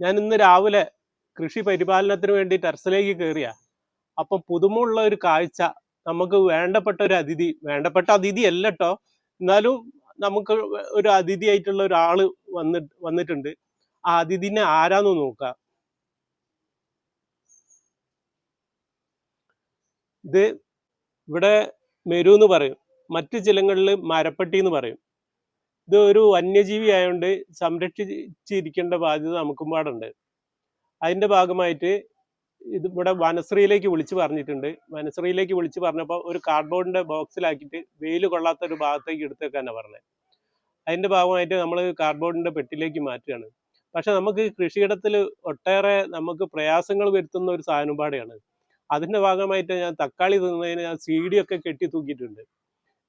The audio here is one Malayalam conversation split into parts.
ഞാൻ ഇന്ന് രാവിലെ കൃഷി പരിപാലനത്തിന് വേണ്ടി ടെറസിലേക്ക് കയറിയ അപ്പം പുതുമുള്ള ഒരു കാഴ്ച നമുക്ക് വേണ്ടപ്പെട്ട ഒരു അതിഥി വേണ്ടപ്പെട്ട അതിഥി അല്ല കേട്ടോ എന്നാലും നമുക്ക് ഒരു അതിഥിയായിട്ടുള്ള ഒരാൾ വന്നി വന്നിട്ടുണ്ട്. ആ അതിഥിനെ ആരാന്ന് നോക്കാം. ഇത് ഇവിടെ മെരു എന്ന് പറയും. മറ്റു ചിലങ്ങളിൽ മരപ്പെട്ടി എന്ന് പറയും. ഇത് ഒരു വന്യജീവി ആയതുകൊണ്ട് സംരക്ഷിച്ചിരിക്കേണ്ട ബാധ്യത നമുക്കും പാടുണ്ട്. അതിന്റെ ഭാഗമായിട്ട് ഇത് ഇവിടെ വനശ്രീയിലേക്ക് വിളിച്ചു പറഞ്ഞിട്ടുണ്ട്. വനശ്രീയിലേക്ക് വിളിച്ചു പറഞ്ഞപ്പോൾ ഒരു കാർഡ്ബോർഡിന്റെ ബോക്സിലാക്കിയിട്ട് വെയിൽ കൊള്ളാത്ത ഒരു ഭാഗത്തേക്ക് എടുത്തേക്കാനാണ് പറഞ്ഞത് അതിന്റെ ഭാഗമായിട്ട് നമ്മൾ കാർഡ്ബോർഡിന്റെ പെട്ടിലേക്ക് മാറ്റുകയാണ്. പക്ഷെ നമുക്ക് കൃഷിയിടത്തിൽ ഒട്ടേറെ നമുക്ക് പ്രയാസങ്ങൾ വരുത്തുന്ന ഒരു സാധനം പാടെയാണ്. അതിന്റെ ഭാഗമായിട്ട് ഞാൻ തക്കാളി തിന്നതിന് ഞാൻ സീഡിയൊക്കെ കെട്ടി തൂക്കിയിട്ടുണ്ട്.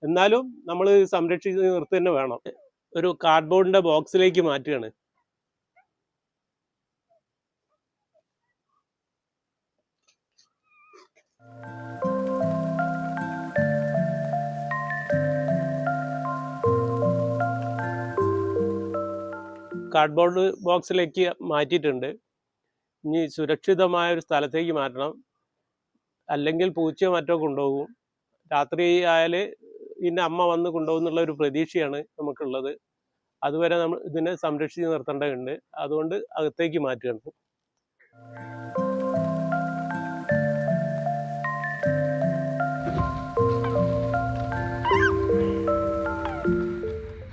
എന്നാലും നമ്മൾ സംരക്ഷിച്ച് നിർത്തി തന്നെ വേണം. ഒരു കാർഡ്ബോർഡിന്റെ ബോക്സിലേക്ക് മാറ്റുകയാണ്. കാർഡ്ബോർഡ് ബോക്സിലേക്ക് മാറ്റിയിട്ടുണ്ട്. ഇനി സുരക്ഷിതമായ ഒരു സ്ഥലത്തേക്ക് മാറ്റണം. അല്ലെങ്കിൽ പൂച്ചയോ മറ്റോ കൊണ്ടുപോകും. രാത്രി ആയാൽ ഇതിന്റെ അമ്മ വന്ന് കൊണ്ടുപോകുന്നുള്ള ഒരു പ്രതീക്ഷയാണ് നമുക്കുള്ളത്. അതുവരെ നമ്മൾ ഇതിനെ സംരക്ഷിച്ച് നിർത്തേണ്ടതുണ്ട്. അതുകൊണ്ട് അകത്തേക്ക് മാറ്റുകയാണ്.